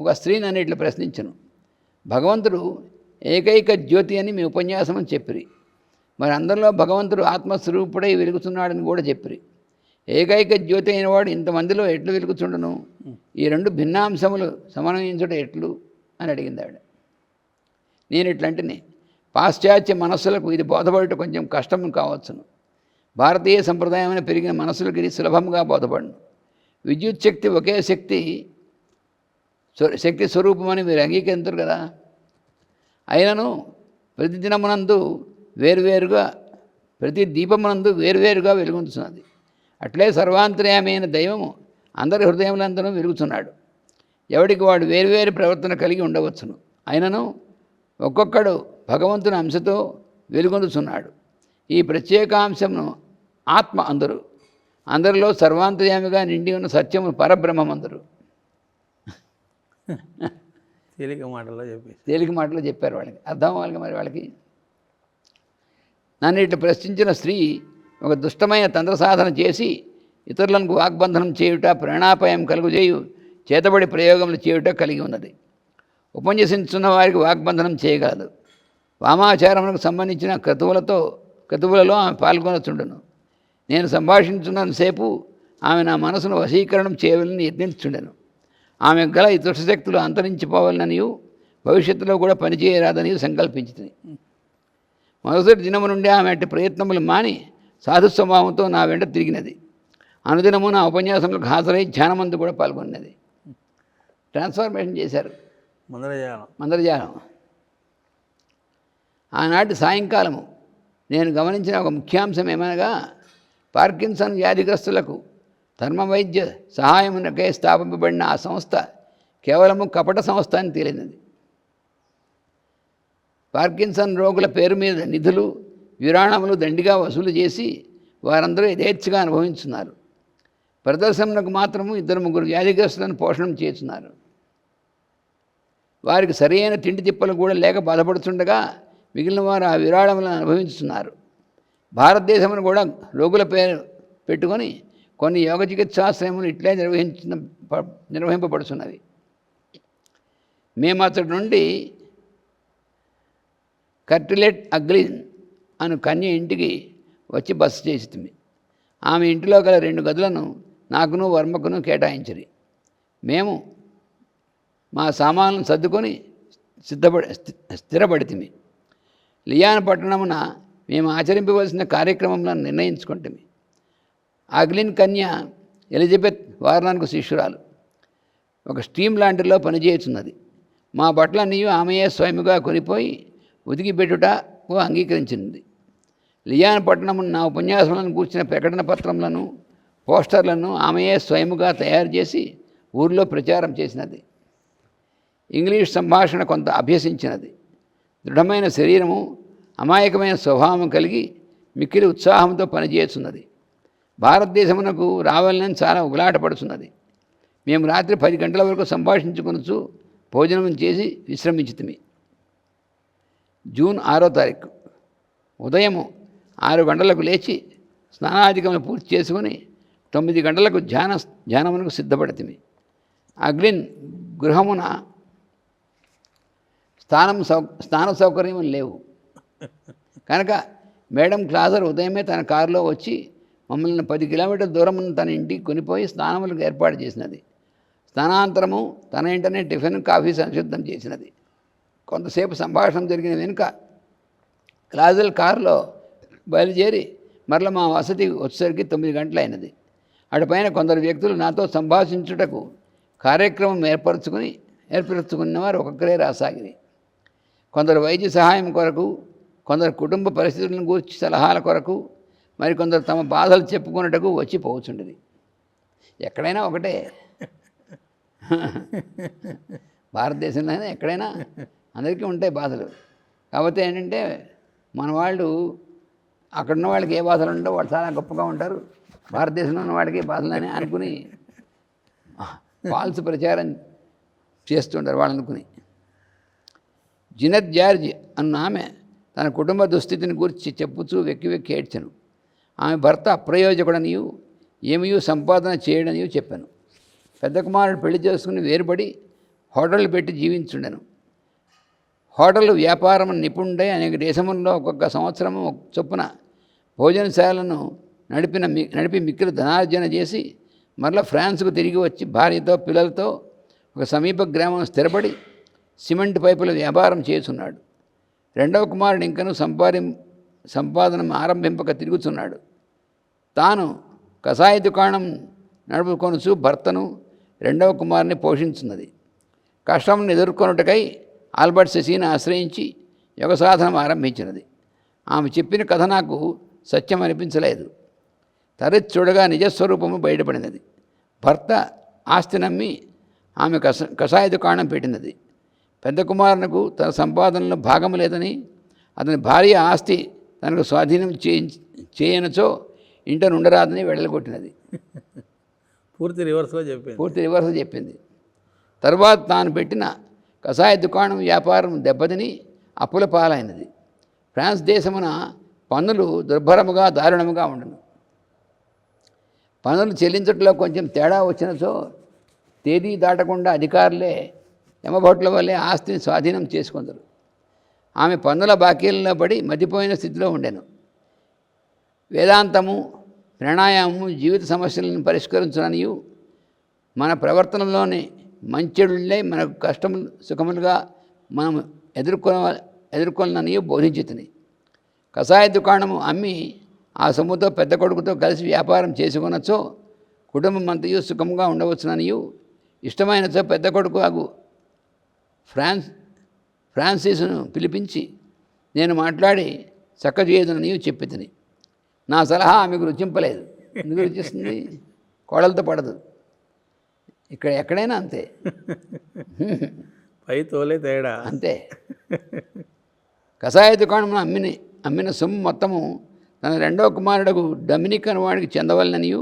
ఒక స్త్రీని అన్నిట్లో ప్రశ్నించను. భగవంతుడు ఏకైక జ్యోతి అని మీ ఉపన్యాసం అని చెప్పిరి. మరి అందరిలో భగవంతుడు ఆత్మస్వరూపుడై వెలుగుతున్నాడని కూడా చెప్పిరి. ఏకైక జ్యోతి అయినవాడు ఇంతమందిలో ఎట్లు వెలుగుచుండను? ఈ రెండు భిన్నాంశములు సమన్వయించుట ఎట్లు? అని అడిగింది ఆవిడ. నేను ఇట్లాంటిని పాశ్చాత్య మనస్సులకు ఇది బోధపడటం కొంచెం కష్టం కావచ్చును. భారతీయ సంప్రదాయమైన పెరిగిన మనస్సులకు ఇది సులభంగా బోధపడను. విద్యుత్ శక్తి ఒకే శక్తి స్వ- శక్తి స్వరూపమని మీరు అంగీకరించరు కదా. అయినను ప్రతిదినమునందు వేరువేరుగా ప్రతి దీపమునందు వేరువేరుగా వెలుగుతున్నది అట్లే సర్వాంతర్యమైన దైవము అందరి హృదయములందరూ వెలుగుతున్నాడు ఎవడికి వాడు వేరువేరు ప్రవర్తన కలిగి ఉండవచ్చును. అయినను ఒక్కొక్కడు భగవంతుని అంశతో వెలుగొందుతున్నాడు ఈ ప్రత్యేకాంశమును ఆత్మ అందరు అందరిలో సర్వాంతర్యామిగా నిండి ఉన్న సత్యము పరబ్రహ్మమందరు. తేలిక మాటలో చెప్పేసి తేలిక మాటలో చెప్పారు వాళ్ళకి. అర్థం మరి వాళ్ళకి. నన్ను ఇట్లా ప్రశ్నించిన స్త్రీ ఒక దుష్టమైన తంత్ర సాధన చేసి ఇతరులకు వాగ్బంధనం చేయుట ప్రాణాపాయం కలుగుచేయు చేతబడి ప్రయోగములు చేయుట కలిగి ఉన్నది. ఉపన్యసించున్న వారికి వాగ్బంధనం చేయగలదు. వామాచారములకు సంబంధించిన క్రతువులతో క్రతువులలో ఆమె పాల్గొనచుండును. నేను సంభాషించున్నంతసేపు ఆమె నా మనసును వశీకరణం చేయవలని యత్నించుండెను. ఆమె గల ఈ దుష్టశక్తులు అంతరించిపోవాలనియు భవిష్యత్తులో కూడా పనిచేయరాదని సంకల్పించింది. మొదటి దినము నుండి ఆమె అట్టి ప్రయత్నములు మాని సాధు స్వభావంతో నా వెంట తిరిగినది. అనుదినము నా ఉపన్యాసములకు హాజరై ధ్యానమందు కూడా పాల్గొన్నది. ట్రాన్స్ఫర్మేషన్ చేశారు. ముందర చేయాలి మందరజాలం. ఆనాటి సాయంకాలము నేను గమనించిన ఒక ముఖ్యాంశం ఏమనగా పార్కిన్సన్ వ్యాధిగ్రస్తులకు ధర్మ వైద్య సహాయమునకై స్థాపింపబడిన ఆ సంస్థ కేవలము కపట సంస్థ అని తేలినది. పార్కిన్సన్ రోగుల పేరు మీద నిధులు విరాణములు దండిగా వసూలు చేసి వారందరూ యథేచ్ఛగా అనుభవించున్నారు. ప్రదర్శనకు మాత్రము ఇద్దరు ముగ్గురు వ్యాధిగ్రస్తులను పోషణం చేస్తున్నారు. వారికి సరైన తిండి తిప్పలు కూడా లేక బాధపడుతుండగా మిగిలిన వారు ఆ విరాళములను అనుభవించుతున్నారు. భారతదేశమును కూడా రోగుల పేరు పెట్టుకొని కొన్ని యోగ చికిత్సాశ్రయములు ఇట్లే నిర్వహించిన ప- నిర్వహింపబడుతున్నవి మేము అతడి నుండి కర్టిలెట్ అగ్లిన్ అను కన్య ఇంటికి వచ్చి బస చేసింది ఆమె ఇంటిలో గల రెండు గదులను నాకును వర్మకును కేటాయించరి. మేము మా సామాన్లను సర్దుకొని సిద్ధపడి స్థిరపడితిమి. లియాన్ పట్టణమున మేము ఆచరింపవలసిన కార్యక్రమంలో నిర్ణయించుకుంటుంది ఆగ్లిన్ కన్య ఎలిజబెత్ వారణానికి శిష్యురాలు. ఒక స్టీమ్ లాంటిలో పనిచేయుచున్నది. మా బట్టలన్నీ ఆమెయే స్వయముగా కొనిపోయి ఉతికిపెట్టుటకు అంగీకరించింది లియాన్ పట్టణము నా ఉపన్యాసంలో కూర్చిన ప్రకటన పత్రములను పోస్టర్లను ఆమెయే స్వయముగా తయారు చేసి ఊర్లో ప్రచారం చేసినది. ఇంగ్లీష్ సంభాషణ కొంత అభ్యసించినది. దృఢమైన శరీరము అమాయకమైన స్వభావం కలిగి మిక్కిలి ఉత్సాహంతో పనిచేస్తున్నది భారతదేశమునకు రావాలని చాలా ఉగలాటపడుతున్నది. మేము రాత్రి పది గంటల వరకు సంభాషించుకొనచ్చు భోజనం చేసి విశ్రమించుతుంది జూన్ ఆరో తారీఖు. ఉదయము ఆరు గంటలకు లేచి స్నానాధికములు పూర్తి చేసుకుని తొమ్మిది గంటలకు ధ్యాన ధ్యానమునకు సిద్ధపడుతుంది అగ్లిన్ గృహమున స్థానం సౌ స్నాన సౌకర్యం లేవు. కనుక మేడం క్లాజర్ ఉదయమే తన కారులో వచ్చి మమ్మల్ని పది కిలోమీటర్ల దూరం తన ఇంటికి కొనిపోయి స్నానములకు ఏర్పాటు చేసినది. స్నానాంతరము తన ఇంటనే టిఫిన్ కాఫీ సంసిద్ధం చేసినది. కొంతసేపు సంభాషణ జరిగిన వెనుక క్లాజల్ కారులో బయలుదేరి మరల మా వసతి వచ్చేసరికి తొమ్మిది గంటలైనది. అటుపైన కొందరు వ్యక్తులు నాతో సంభాషించుటకు కార్యక్రమం ఏర్పరచుకుని ఏర్పరచుకున్నవారు ఒక్కొక్కరే రాసాగిరి. కొందరు వైద్య సహాయం కొరకు కొందరు కుటుంబ పరిస్థితులను గూర్చి సలహాల కొరకు మరికొందరు తమ బాధలు చెప్పుకున్నటకు వచ్చి పోవచ్చుండేది. ఎక్కడైనా ఒకటే. భారతదేశంలోనే ఎక్కడైనా అందరికీ ఉంటాయి బాధలు. కాకపోతే ఏంటంటే మన వాళ్ళు అక్కడ ఉన్న వాళ్ళకి ఏ బాధలు ఉండవు వాళ్ళు చాలా గొప్పగా ఉంటారు. భారతదేశంలో ఉన్న వాళ్ళకి బాధలని అనుకుని ఫాల్స్ ప్రచారం చేస్తుంటారు వాళ్ళు అనుకుని. జినత్ జార్జ్ అన్న ఆమె తన కుటుంబ దుస్థితిని గురించి చెప్పుచూ వెక్కి వెక్కి ఏడ్చను. ఆమె భర్త అప్రయోజకుడనియు ఏమియు సంపాదన చేయడనియు చెప్పాను. పెద్ద కుమారుడు పెళ్ళి చేసుకుని వేరుపడి హోటళ్ళు పెట్టి జీవించుండెను. హోటల్ వ్యాపారం నిపుణుడై అనేక దేశముల్లో ఒక్కొక్క సంవత్సరం చొప్పున భోజనశాలను నడిపిన నడిపి మిక్కిలి ధనార్జన చేసి మరలా ఫ్రాన్స్కు తిరిగి వచ్చి భార్యతో పిల్లలతో ఒక సమీప గ్రామం స్థిరపడి సిమెంట్ పైపుల వ్యాపారం చేస్తున్నాడు. రెండవ కుమారుడు ఇంకను సంపాది సంపాదన ఆరంభింపక తిరుగుతున్నాడు తాను కషాయ దుకాణం నడుపుకొనుచు భర్తను రెండవ కుమారుని పోషించున్నది. కష్టంను ఎదుర్కొనుటకై ఆల్బర్ట్ శశిని ఆశ్రయించి యోగ సాధనం ఆరంభించినది. ఆమె చెప్పిన కథ నాకు సత్యం అనిపించలేదు తరచి చూడగా నిజస్వరూపము బయటపడినది. భర్త ఆస్తి నమ్మి ఆమె కష కషాయ దుకాణం పెట్టినది. పెద్ద కుమారునకు తన సంపాదనలో భాగం లేదని అతని భార్య ఆస్తి తనకు స్వాధీనం చేయి చేయనచో ఇంట నుండరాదని వెళ్ళగొట్టినది పూర్తి రివర్స్లో చెప్పింది. పూర్తి రివర్స్ చెప్పింది. తర్వాత తాను పెట్టిన కషాయ దుకాణం వ్యాపారం దెబ్బతిని అప్పుల పాలైనది. ఫ్రాన్స్ దేశమున పన్నులు దుర్భరముగా దారుణముగా ఉండను. పన్నులు చెల్లించట్లో కొంచెం తేడా వచ్చినచో తేదీ దాటకుండా అధికారులే యమభట్ల వల్లే ఆస్తిని స్వాధీనం చేసుకుందరు. ఆమె పన్నుల బాకీలలో పడి మతిపోయిన స్థితిలో ఉండెను. వేదాంతము ప్రాణాయామము జీవిత సమస్యలను పరిష్కరించడానికి మన ప్రవర్తనలోని మంచెడులే మనకు కష్టములు సుఖములుగా మనం ఎదుర్కొన ఎదుర్కొనని బోధించుతుంది కషాయ దుకాణము అమ్మి ఆ సొమ్ముతో పెద్ద కొడుకుతో కలిసి వ్యాపారం చేసుకునొచ్చో కుటుంబం అంతయు సుఖంగా ఉండవచ్చుననియు ఇష్టమైనచో పెద్ద కొడుకు అగు ఫ్రాన్స్ ఫ్రాన్సిస్ను పిలిపించి నేను మాట్లాడి చక్కచేయదునని చెప్పితిని. నా సలహా ఆమెకు రుచింపలేదు ఎందుకు రుచిస్తుంది కోడలతో పడదు. ఇక్కడ ఎక్కడైనా అంతే. పై తోలే తేడా. అంతే. కషాయ దుకాణం అమ్మిన అమ్మిన సొమ్ము మొత్తము తన రెండవ కుమారుడు డమినిక్ అని వాడికి చెందవలననియు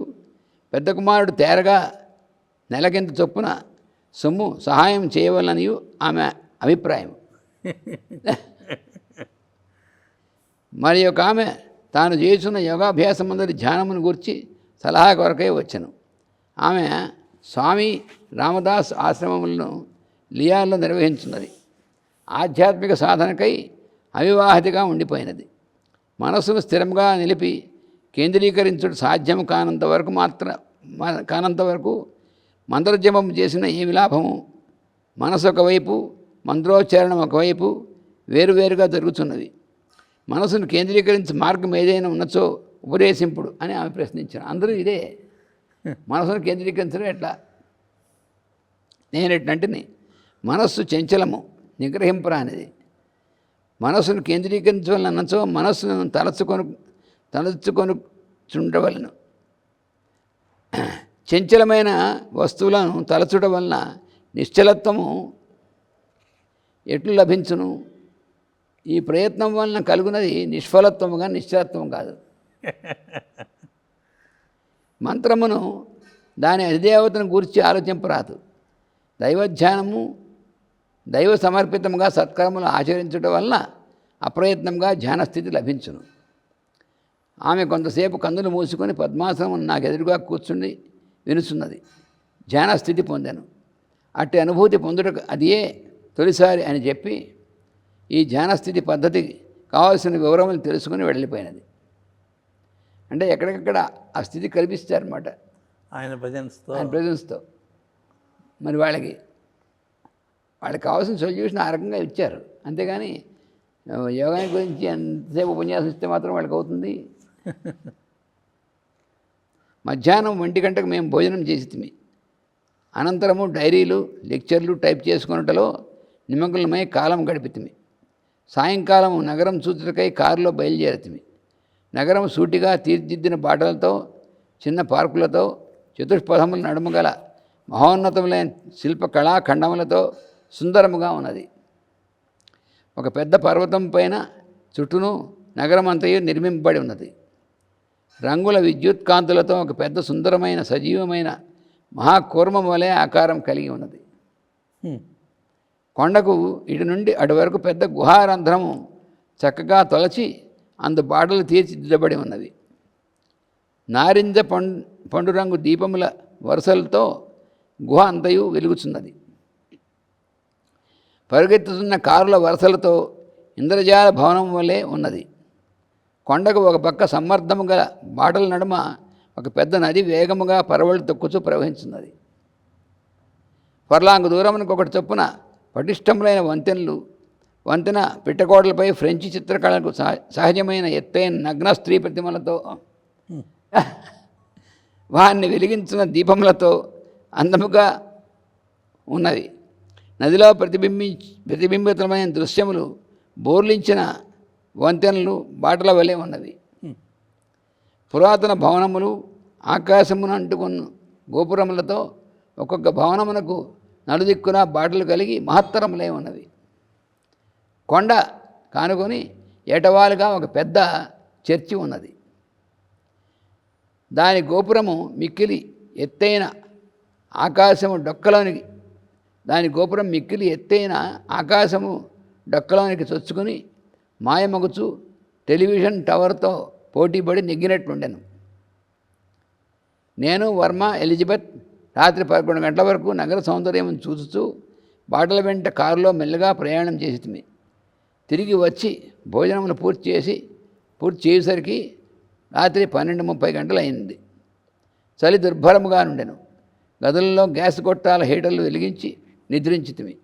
పెద్ద కుమారుడు తేరగా నెలకింత చొప్పున సొమ్ము సహాయం చేయవలననియు ఆమె అభిప్రాయం. మరి ఒక ఆమె తాను చేస్తున్న యోగాభ్యాసం అందరి ధ్యానమును గురించి సలహా కొరకై వచ్చాను. ఆమె స్వామి రామదాస్ ఆశ్రమములను లియాల్లో నిర్వహించున్నది. ఆధ్యాత్మిక సాధనకై అవివాహితగా ఉండిపోయినది. మనస్సును స్థిరంగా నిలిపి కేంద్రీకరించుడు సాధ్యం కానంత వరకు మాత్ర కానంత వరకు మంత్రజపం చేసిన ఏమి లాభము? మనసు ఒకవైపు మంత్రోచ్చారణం ఒకవైపు వేరువేరుగా జరుగుతున్నవి మనసును కేంద్రీకరించి మార్గం ఏదైనా ఉన్నచో ఉపదేశింపుడు అని ఆమె ప్రశ్నించాను అందరూ ఇదే. మనసును కేంద్రీకరించడం ఎట్లా? నేను ఎట్లంటే మనస్సు చంచలము నిగ్రహింపరానిది మనస్సును కేంద్రీకరించవలనచో మనస్సును తలచుకొని తలచుకొని చుండవలను చంచలమైన వస్తువులను తలచుట వలన నిశ్చలత్వము ఎట్లు లభించును? ఈ ప్రయత్నం వలన కలుగునది నిష్ఫలత్వముగా నిశ్చలత్వం కాదు. మంత్రమును దాని అధిదేవతను గూర్చి ఆలోచింపరాదు. దైవధ్యానము దైవ సమర్పితముగా సత్కర్మలు ఆచరించడం వలన అప్రయత్నంగా ధ్యానస్థితి లభించును. ఆమె కొంతసేపు కందులు మూసుకొని పద్మాసనం నాకు ఎదురుగా కూర్చుండి వినుచున్నది. ధ్యానస్థితి పొందాను. అట్టి అనుభూతి పొందుటకు అదియే తొలిసారి అని చెప్పి ఈ ధ్యానస్థితి పద్ధతి కావాల్సిన వివరములు తెలుసుకుని వెళ్ళిపోయినది. అంటే ఎక్కడికక్కడ ఆ స్థితి కల్పిస్తారన్నమాట. ఆయన ప్రజెన్స్తో. ఆయన ప్రజెన్స్తో. మరి వాళ్ళకి వాళ్ళకి కావాల్సిన సొల్యూషన్ ఆ రకంగా ఇచ్చారు. అంతేగాని యోగాని గురించి ఎంతసేపు ఉపన్యాసం ఇస్తే మాత్రం వాళ్ళకి అవుతుంది? మధ్యాహ్నం ఒంటి గంటకు మేము భోజనం చేసి అనంతరము డైరీలు లెక్చర్లు టైప్ చేసుకున్నటలో నిమగ్నమై కాలం గడిపితిమి. సాయంకాలం నగరం చూచుటకై కారులో బయలుదేరితిమి. నగరం సూటిగా తీర్చిదిద్దిన బాటలతో చిన్న పార్కులతో చతుష్పథముల నడుము గల మహోన్నతములైన శిల్ప కళాఖండములతో సుందరముగా ఉన్నది. ఒక పెద్ద పర్వతం పైన చుట్టూను నగరమంతయు నిర్మింపబడి ఉన్నది. రంగుల విద్యుత్కాంతులతో ఒక పెద్ద సుందరమైన సజీవమైన మహాకూర్మం వలె ఆకారం కలిగి ఉన్నది. కొండకు ఇటు నుండి అటు వరకు పెద్ద గుహారంధ్రము చక్కగా తొలచి అందు బాటలు తీర్చిదిద్దబడి ఉన్నది. నారింజ పండు పండు రంగు దీపముల వరుసలతో గుహ అంతయు వెలుగుచున్నది. పరుగెత్తుతున్న కారుల వరుసలతో ఇంద్రజాల భవనం వలె ఉన్నది. కొండకు ఒక పక్క సమ్మర్దము గల బాటల నడుమ ఒక పెద్ద నది వేగముగా పరవళ్ళు తొక్కుచూ ప్రవహించున్నది. పర్లాంగు దూరమునకు ఒకటి చొప్పున పటిష్టములైన వంతెనలు వంతెన పిట్టకోటలపై ఫ్రెంచి చిత్రకళకు సహ- సహజమైన ఎత్తైన నగ్న స్త్రీ ప్రతిమలతో వారిని వెలిగించిన దీపములతో అందముగా ఉన్నవి నదిలో ప్రతిబింబి ప్రతిబింబితమైన దృశ్యములు బోర్లించిన వంతెనలు బాటల వలె ఉన్నవి పురాతన భవనములు ఆకాశమును అంటుకున్న గోపురములతో ఒక్కొక్క భవనమునకు నలుదిక్కున బాటలు కలిగి మహత్తరములే ఉన్నది కొండ కానుకొని ఏటవాలుగా ఒక పెద్ద చర్చి ఉన్నది. దాని గోపురము మిక్కిలి ఎత్తైన ఆకాశము డొక్కలోనికి దాని గోపురం మిక్కిలి ఎత్తైన ఆకాశము డొక్కలోనికి చొచ్చుకుని మాయమగుచు టెలివిజన్ టవర్తో పోటీపడి నెగ్గినట్లుండెను. నేను వర్మ ఎలిజబెత్ రాత్రి పదకొండు గంటల వరకు నగర సౌందర్యం చూస్తూ బాటల వెంట కారులో మెల్లగా ప్రయాణం చేసి తిరిగి వచ్చి భోజనమును పూర్తి చేసి పూర్తి చేసేసరికి రాత్రి పన్నెండు ముప్పై గంటలు అయింది చలి దుర్భరముగా నుండెను గదులలో గ్యాస్ గొట్టాల హీటర్లు వెలిగించి నిద్రించితిమి.